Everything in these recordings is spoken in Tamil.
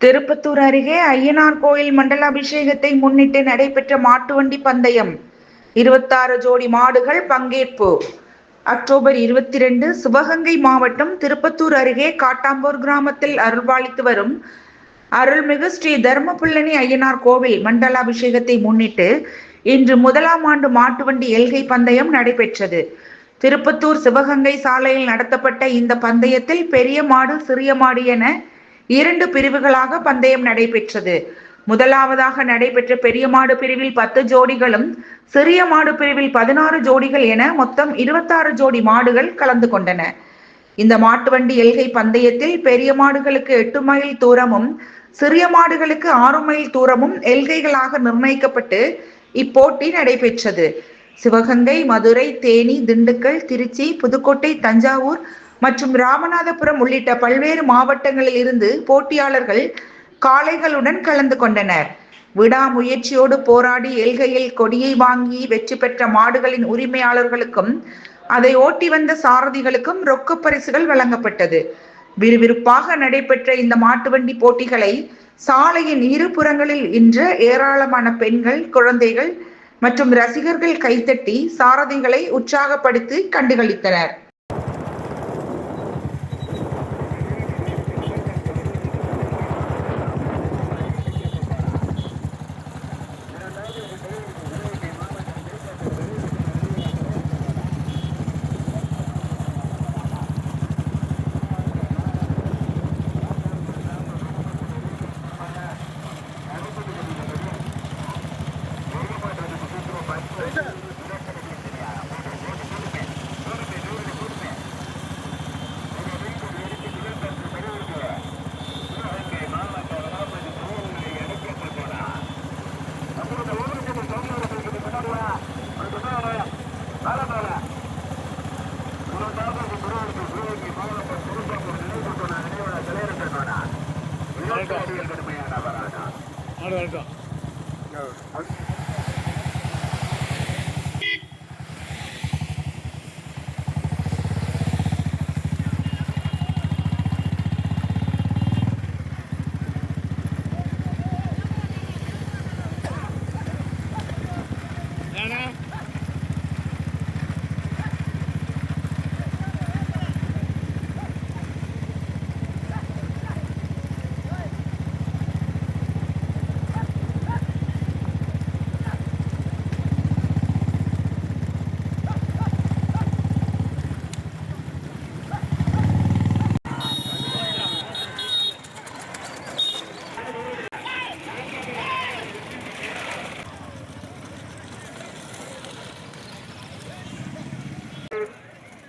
திருப்பத்தூர் அருகே ஐயனார் கோயில் மண்டலாபிஷேகத்தை முன்னிட்டு நடைபெற்ற மாட்டுவண்டி பந்தயம். இருபத்தாறு ஜோடி மாடுகள் பங்கேற்பு. அக்டோபர் இருபத்தி ரெண்டு சிவகங்கை மாவட்டம் திருப்பத்தூர் அருகே காட்டாம்பூர் கிராமத்தில் அருள்பாலித்து வரும் அருள்மிகு ஸ்ரீ தர்மபுள்ளனி ஐயனார் கோவில் மண்டலாபிஷேகத்தை முன்னிட்டு இன்று முதலாம் ஆண்டு மாட்டுவண்டி எல்கை பந்தயம் நடைபெற்றது. திருப்பத்தூர் சிவகங்கை சாலையில் நடத்தப்பட்ட இந்த பந்தயத்தில் பெரிய மாடு சிறிய மாடு என இரண்டு பிரிவுகளாக பந்தயம் நடைபெற்றது. முதலாவதாக நடைபெற்ற பெரிய மாடு பிரிவில் பத்து ஜோடிகளும் சிறிய மாடு பிரிவில் பதினாறு ஜோடிகள் என மொத்தம் இருபத்தாறு ஜோடி மாடுகள் கலந்து கொண்டன. இந்த மாட்டுவண்டி எல்கை பந்தயத்தில் பெரிய மாடுகளுக்கு எட்டு மைல் தூரமும் சிறிய மாடுகளுக்கு ஆறு மைல் தூரமும் எல்கைகளாக நிர்ணயிக்கப்பட்டு இப்போட்டி நடைபெற்றது. சிவகங்கை மதுரை தேனி திண்டுக்கல் திருச்சி புதுக்கோட்டை தஞ்சாவூர் மற்றும் ராமநாதபுரம் உள்ளிட்ட பல்வேறு மாவட்டங்களில் இருந்து போட்டியாளர்கள் காளைகளுடன் கலந்து கொண்டனர். விடாமுயற்சியோடு போராடி எல்கையில் கொடியை வாங்கி வெற்றி பெற்ற மாடுகளின் உரிமையாளர்களுக்கும் அதை ஓட்டி வந்த சாரதிகளுக்கும் ரொக்க பரிசுகள் வழங்கப்பட்டது. விறுவிறுப்பாக நடைபெற்ற இந்த மாட்டு வண்டி போட்டிகளை சாலையின் இரு புறங்களில் இன்று ஏராளமான பெண்கள் குழந்தைகள் மற்றும் ரசிகர்கள் கைத்தட்டி சாரதிகளை உற்சாகப்படுத்தி கண்டுகளித்தனர். 这个。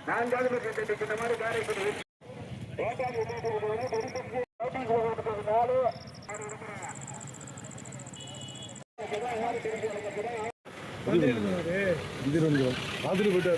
நான்காவது இந்த மாதிரி காரைக்குடி ஓட்டாளி உள்ளிட்டு தெரிவித்து ஓட்டாளி போகிறதுக்கு நாலு பார்த்துட்டு